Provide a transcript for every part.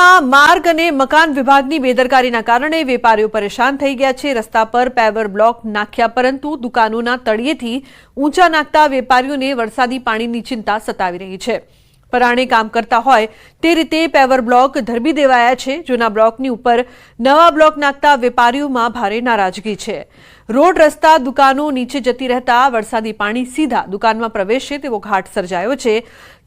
સુરતમાં માર્ગ અને મકાન વિભાગની બેદરકારીના કારણે વેપારીઓ પરેશાન થઈ ગયા છે. રસ્તા પર પેવર બ્લોક નાખ્યા પરંતુ દુકાનોના તળિયેથી ઊંચા નાખતા વેપારીઓને વરસાદી પાણીની ચિંતા સતાવી રહી છે. પરાણે કામ કરતા હોય તે રીતે પેવર બ્લોક ધરબી દેવાયા છે. જૂના બ્લોકની ઉપર નવા બ્લોક નાખતા વેપારીઓમાં ભારે નારાજગી છે. રોડ, રસ્તા, દુકાનો નીચે જતી રહેતા વરસાદી પાણી સીધા દુકાનમાં પ્રવેશે તેવો ઘાટ સર્જાયો છે.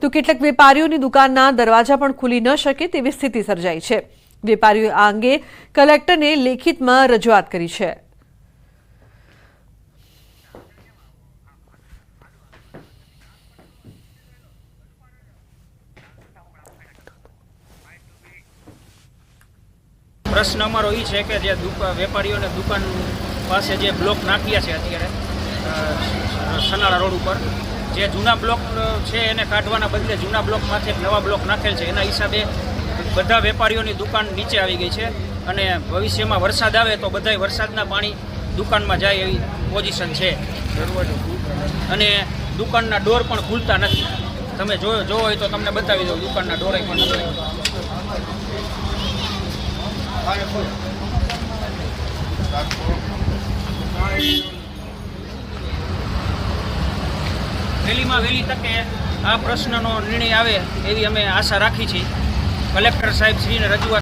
તો કેટલાક વેપારીઓની દુકાનના દરવાજા પણ ખુલી ન શકે તેવી સ્થિતિ સર્જાઈ છે. વેપારીઓ આ અંગે કલેક્ટરને લેખિતમાં રજૂઆત કરી છે. પ્રશ્ન અમારો એ છે કે જે વેપારીઓને દુકાન પાસે જે બ્લોક નાખ્યા છે અત્યારે સનાળા રોડ ઉપર, જે જૂના બ્લોક છે એને કાઢવાના બદલે જૂના બ્લોકમાંથી એક નવા બ્લોક નાખેલ છે. એના હિસાબે બધા વેપારીઓની દુકાન નીચે આવી ગઈ છે અને ભવિષ્યમાં વરસાદ આવે તો બધાય વરસાદના પાણી દુકાનમાં જાય એવી પોઝિશન છે. અને દુકાનના ડોર પણ ખુલતા નથી. તમે જો, જોવો હોય તો તમને બતાવી દઉં, દુકાનના ડોરે પણ વહેલીમાં વહેલી તકે આ પ્રશ્નનો નિર્ણય આવે એવી અમે આશા રાખી છીએ કલેક્ટર સાહેબ શ્રીને રજૂઆત